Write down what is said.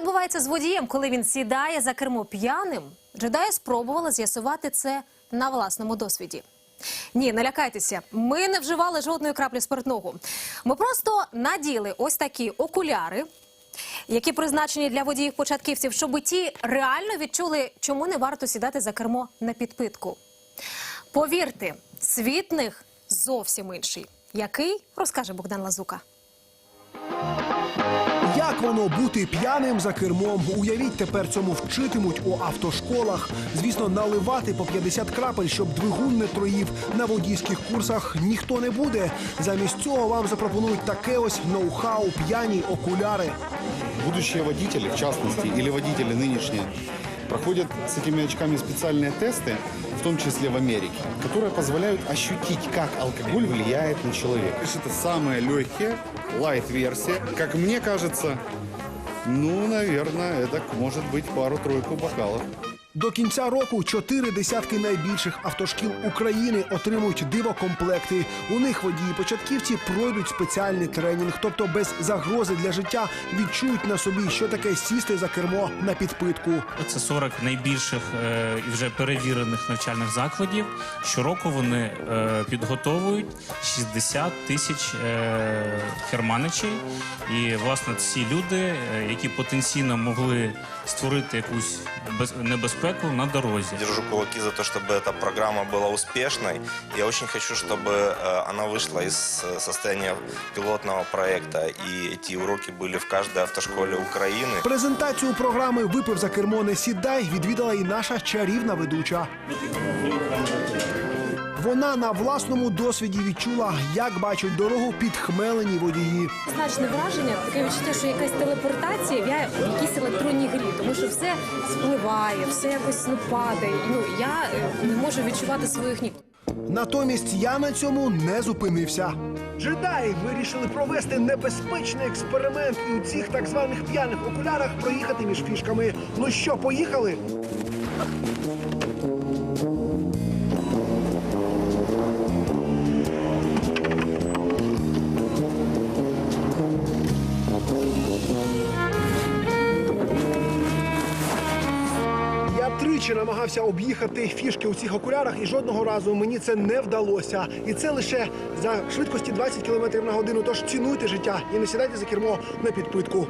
відбувається з водієм, коли він сідає за кермо п'яним? Джедаї спробували з'ясувати це на власному досвіді. Ні, не лякайтеся. Ми не вживали жодної краплі спиртного. Ми просто наділи ось такі окуляри, які призначені для водіїв-початківців, щоб ті реально відчули, чому не варто сідати за кермо на підпитку. Повірте, світ них зовсім інший. Який розкаже Богдан Лазука. Як воно бути п'яним за кермом? Уявіть, тепер цьому вчитимуть у автошколах. Звісно, наливати по 50 крапель, щоб двигун не троїв на водійських курсах ніхто не буде. Замість цього вам запропонують таке ось ноу-хау п'яні окуляри. Будущие водители, в частности, или водители нынешние, проходят с этими очками специальные тесты, В том числе в Америке, которые позволяют ощутить, как алкоголь влияет на человека. Это самая легкая, лайт-версия. Как мне кажется, ну, наверное, это может быть пару-тройку бокалов. До кінця року чотири десятки найбільших автошкіл України отримують дивокомплекти. У них водії-початківці пройдуть спеціальний тренінг, тобто без загрози для життя відчують на собі, що таке сісти за кермо на підпитку. Це 40 найбільших е, і вже перевірених навчальних закладів. Щороку вони е, підготовують 60 тисяч е, керманичей. І власне ці люди, які потенційно могли створити якусь без- небезпеку на дорозі. Держу кулаки за то, чтобы эта программа была успешной. Я очень хочу, чтобы э, она вышла из э, состояния пилотного проекта, и эти уроки были в каждой автошколе Украины. Презентацію програми Випив за кермо не сідай відвідала і наша чарівна ведуча. Вона на власному досвіді відчула, як бачать дорогу підхмелені водії. Значне враження, таке відчуття, що якась телепортація в я в якійсь електронній грі, тому що все спливає, все якось ну, падає. Ну я е, не можу відчувати своїх ніг. Натомість я на цьому не зупинився. Джедаї вирішили провести небезпечний експеримент і у цих так званих п'яних окулярах проїхати між фішками. Ну що, поїхали? Я тричі намагався об'їхати фішки у цих окулярах, і жодного разу мені це не вдалося. І це лише за швидкості 20 км на годину. Тож цінуйте життя і не сідайте за кермо на підпитку.